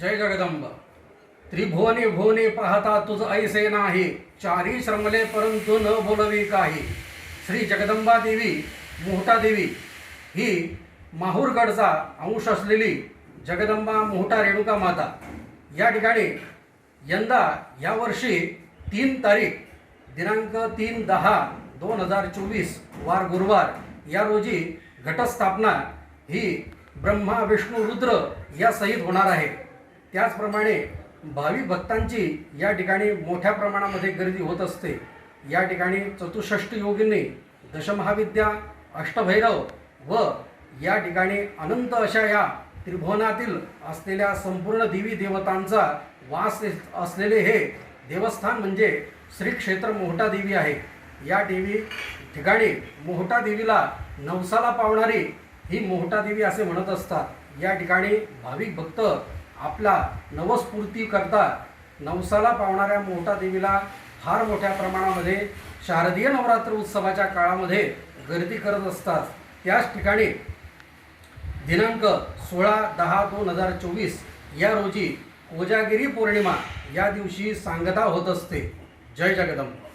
जय जगदंब त्रिभुवनी भुवनी पाहता तुझ ऐसे नाही. चारी श्रमले परंतु न बोलवी काही. श्री जगदंबा देवी मोहटा देवी ही माहूरगडचा अंश असलेली जगदंबा मोहटा रेणुका माता. या ठिकाणी यंदा यावर्षी तीन तारीख दिनांक तीन दहा दोन हजार चोवीस वार गुरुवार या रोजी घटस्थापना ही ब्रह्मा विष्णू रुद्र या सहित होणार आहे. त्याचप्रमाणे भाविक भक्तांची या ठिकाणी मोठ्या प्रमाणामध्ये गर्दी होत असते. या ठिकाणी चतुष्ष्ट योगिनी दशमहाविद्या अष्टभैरव व या ठिकाणी अनंत अशा या त्रिभुवनातील असलेल्या संपूर्ण देवी देवतांचा वास असलेले हे देवस्थान म्हणजे श्री क्षेत्र मोहटा देवी आहे. या देवी ठिकाणी मोहटा देवीला नवसाला पावणारी ही मोहटा देवी असे म्हणत असतात. या ठिकाणी भाविक भक्त आपला नवस्फूर्ती करता नवसाला पावणाऱ्या मोठा देवीला फार मोठ्या प्रमाणामध्ये शारदीय नवरात्र उत्सवाच्या काळामध्ये गर्दी करत असतात. त्याच ठिकाणी दिनांक सोळा दहा दोन हजार चोवीस या रोजी कोजागिरी पौर्णिमा या दिवशी सांगता होत असते. जय जगदंब.